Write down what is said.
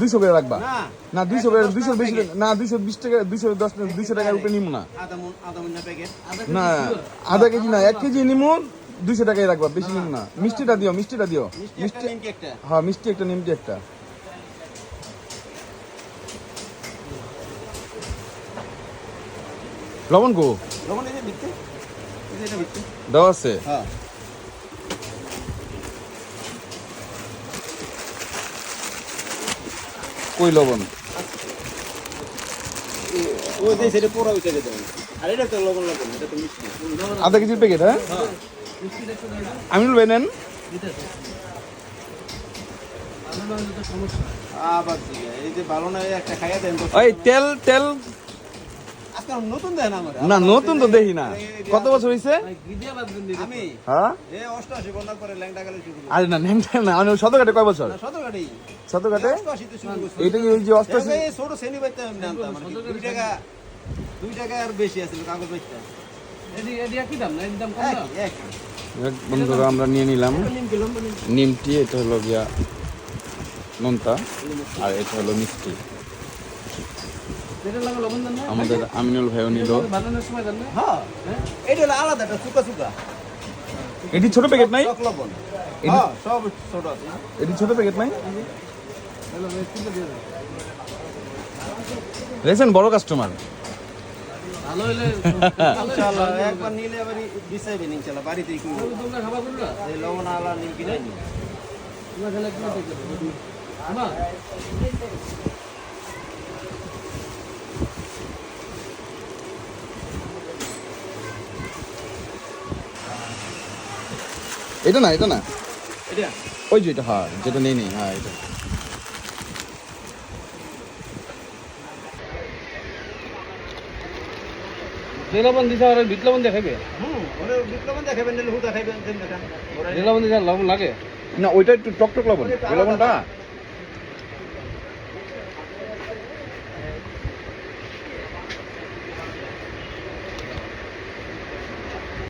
দুইশো করে রাখবা। না। না দুইশো করে দুইশো বেশি না দুইশো বিশ টাকা দুইশো দশ দুইশো টাকার উপরে নিমু না। না আধা কেজি না এক কেজি নিমু দুইশো টাকাই রাখবা বেশি নিমু না। মিষ্টিটা দিও মিষ্টিটা দিও। মিষ্টি একটা মিষ্টি একটা। হ্যাঁ মিষ্টি একটা নিমটি একটা। লবণ গো লবণ দেওয়া আছে? হ্যাঁ কই লবণ ওই যে সেটা পুরো ওইটা দেবেন আর এটা তো লবণ লবণ এটা তো লবণ আধা কেজির প্যাকেট হ্যাঁ? আমিনুল ভাই নেন। এই যে ভালো না একটা খাইয়া দেন তো তেল তেল আজকাল নতুন দেন আমার না নতুন তো দেখি না। কত বছর হয়েছে আমি হ্যাঁ? ল্যাংটা করি আরে না নেমটা না মানে শত কাটে কয় বছর? না, শত গাড়ি শত কাটে অষ্টআশি তো শুরু করছি। এইটা কি ওই যে অষ্টাশি ছোট শ্রেণি বাইতে আমি। দুই টাকা দুই টাকা আর বেশি আছিল কাগজ বাইতে বন্ধুরা আমরা নিয়ে নিলাম। নিমটি এটা হলো গিয়া নোনতা আর এটা হলো মিষ্টি। আমাদের আমিনুল ভাইও নিল। হ্যাঁ। এটা হলো আলাদা এটা চুকা চুকা এটি ছোট প্যাকেট নাই? এটা- হ্যাঁ সব ছোট আছে এটি ছোট প্যাকেট নাই? রেছেন বড় কাস্টমার ইনশাআল্লাহ একবার নিলে আবার বিছাইবেন ইনশাআল্লাহ বাড়িতে কি এই লবণ আলা নিমকি নাই এটা না এটা না। এটা? ওই যে এটা হ্যাঁ যেটা নেই নেই হ্যাঁ এটা। জেলাবন দিছে আর বিট দেখাবে? হুম ওরে বিপ্লবন দেখাবেন নিলে হুদা খাইবেন জেলাবন দিছে লবণ লাগে? না ওইটা একটু টক টক লবণ লবণটা